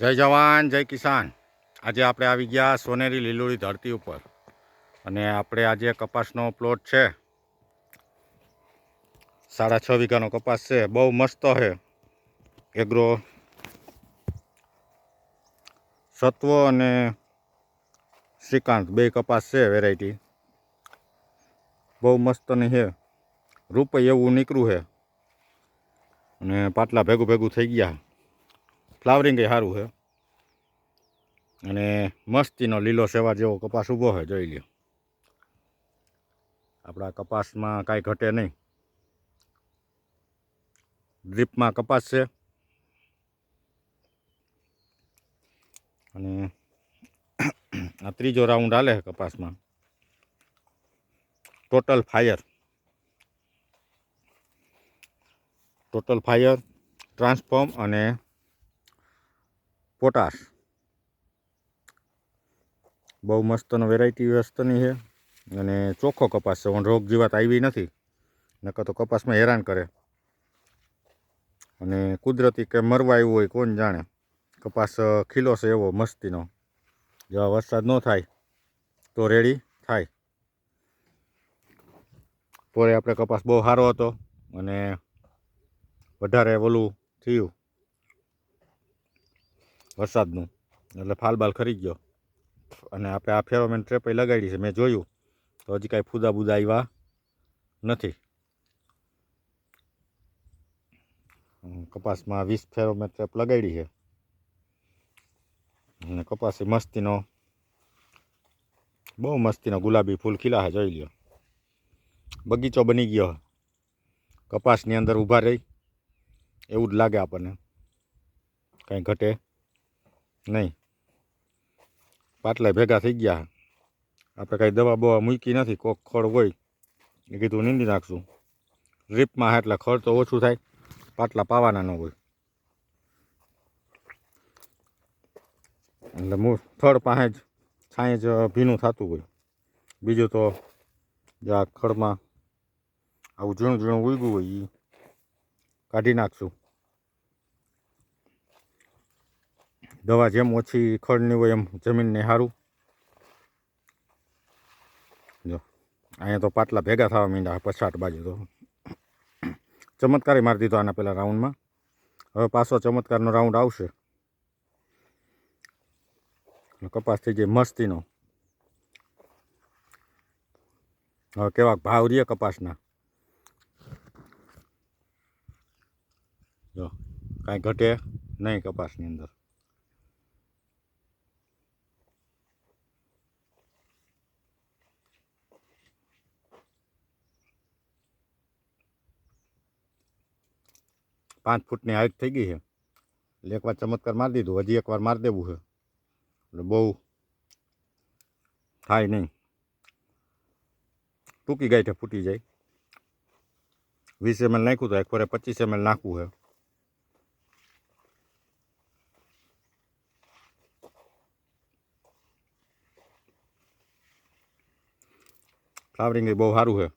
જય જવાન, જય કિસાન. આજે આપણે આવી ગયા સોનેરી લીલોડી ધરતી ઉપર. અને આપણે આજે કપાસનો પ્લોટ છે. સાડા છ વીઘાનો કપાસ છે. બહુ મસ્ત છે. એગ્રો સત્વ અને શ્રીકાંત, બે કપાસ છે વેરાયટી બહુ મસ્ત નહીં છે. રૂપ એવું નીકળ્યું છે. અને પાટલા ભેગું ભેગું થઈ ગયા. ફ્લાવરિંગ એ સારું છે. અને મસ્તીનો લીલો સેવા જેવો કપાસ ઊભો છે, જોઈ લ્યો. આપણા કપાસમાં કાંઈ ઘટે નહીં. ડ્રીપમાં કપાસ છે. અને આ ત્રીજો રાઉન્ડ હાલે કપાસમાં. Total fire. Total fire, transform અને પોટાશ. બહુ મસ્તનો વેરાયટી વ્યસ્તની છે અને ચોખ્ખો કપાસ છે. પણ રોગ જીવાત આવી નથી, નકર તો કપાસમાં હેરાન કરે. અને કુદરતી કે મરવા આવ્યું હોય કોણ જાણે? કપાસ ખીલો છે એવો મસ્તીનો. જેવા વરસાદ ન થાય, તો રેડી થાય. પોરે આપણે કપાસ બહુ સારો હતો અને વધારે ઓલું થયું. વરસાદનું. એટલે ફાલ બાલ ખરી ગયો. અને આપણે આ ફેરોમેન ટ્રેપે લગાડી છે. મેં જોયું. તો હજી કાંઈ ફૂદા બુદા આવ્યા નથી. કપાસમાં વીસ ફેરોમેન ટ્રેપ લગાડી છે. અને કપાસ મસ્તીનો, બહુ મસ્તીનો ગુલાબી ફૂલ ખીલા છે જોઈ લ્યો. બગીચો બની ગયો. કપાસની અંદર ઊભા રહી. એવું જ લાગે આપણને. કાંઈ ઘટે. નહીં. પાટલા ભેગા થઈ ગયા. આપણે કાંઈ દવા બવા મૂકી નથી, કોક ખડ હોય. એ કીધું નીંદી નાખશું. ડ્રીપમાં એટલે ખડ તો ઓછું થાય, પાટલા પાવાના ન હોય. એટલે મૂળ થડ પાસે જ છાંય જ ભીનું થતું હોય. બીજું તો જે આ ખડમાં આવું ઝીણું ઝીણું ઉગ્યું હોય એ કાઢી નાખશું. દવા જેમ ઓછી ખડની હોય એમ જમીનને સારું જો, અહીંયા તો પાટલા ભેગા થવા માંડ્યા, પછાટ બાજુ તો. ચમત્કારે મારી દીધો આના પહેલાં રાઉન્ડમાં. હવે પાછો ચમત્કારનો રાઉન્ડ આવશે. કપાસ થઈ જાય મસ્તીનો. હવે કેવા ભાવ રહીએ કપાસના? જો, કાંઈ ઘટે નહીં કપાસની અંદર. પાંચ ફૂટની હાઈટ થઈ ગઈ છે. એટલે એકવાર ચમત્કાર મારી દીધું. હજી એકવાર મારી દેવું છે. એટલે બહુ થાય નહીં. ટૂંકી ગાંઠે ફૂટી જાય. વીસ એમએલ નાખ્યું તો એકવારે પચીસ એમએલ નાખવું છે. ફ્લાવરિંગ બહુ સારું છે.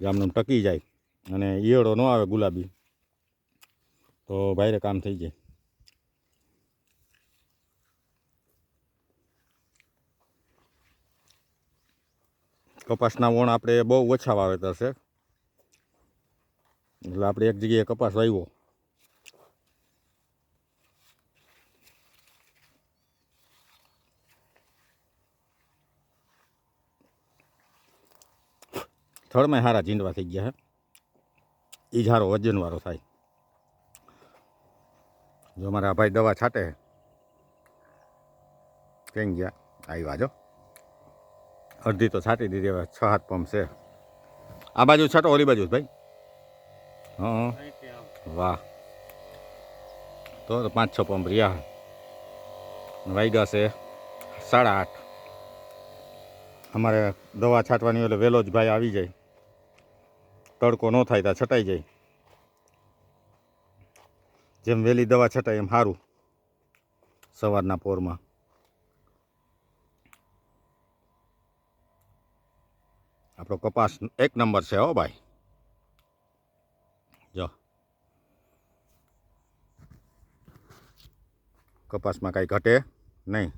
જે આમ ટકી જાય. અને ઈયળો ન આવે ગુલાબી, તો ભાઈરે કામ થઈ જાય. કપાસના વણ આપણે બહુ ઓછા વાવેતર છે. એટલે આપણે એક જગ્યાએ કપાસ વાવ્યો. થળમાં સારા ઝીંડવા થઈ ગયા છે એ વજનવાળો થાય. જો મારા ભાઈ દવા છાંટે ક્યાં ગયા? આવ્યા જો. અડધી તો છાંટી દીધી, હવે છ હાથ પંપ છે. આ બાજુ છાંટો, ઓલી બાજુ ભાઈ. હા વાહ. તો તો પાંચ છ પંપ રહ્યા વાગ્યા છે સાડા આઠ. અમારે દવા છાંટવાની એટલે વહેલો જ ભાઈ આવી જાય. તડકો ન થાય ત્યાં છટાઈ જાય. જેમ વહેલી દવા છટાય એમ સારું સવારના પોરમાં. આપણો કપાસ એક નંબર છે હો ભાઈ. જો. કપાસમાં કાંઈ ઘટે નહીં.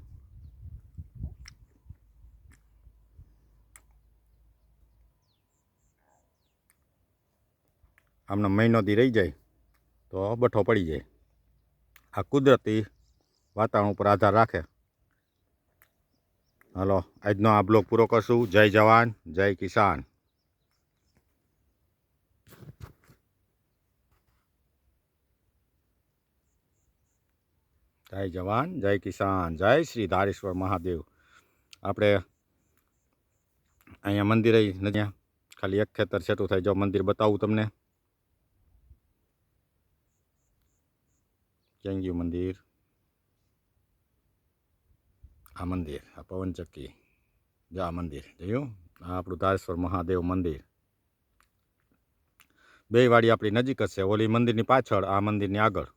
આમનો મહિનો દી રહી જાય, તો બઠો પડી જાય. આ કુદરતી વાતાવરણ ઉપર આધાર રાખે. હાલો, આજનો આ બ્લોગ પૂરો કરશું. જય જવાન, જય કિસાન. જય જવાન, જય કિસાન. જય શ્રી ધારેશ્વર મહાદેવ. આપણે અહીંયા મંદિરે નથી, ખાલી એક ખેતર છેટું થાય. જો મંદિર બતાવું તમને. ગયું મંદિર આ મંદિર આ પવનચક્કી જો આ મંદિર જોયું આ આપણું ધારેશ્વર મહાદેવ મંદિર બે વાડી આપણી નજીક જ છે. ઓલી મંદિરની પાછળ, આ મંદિરની આગળ.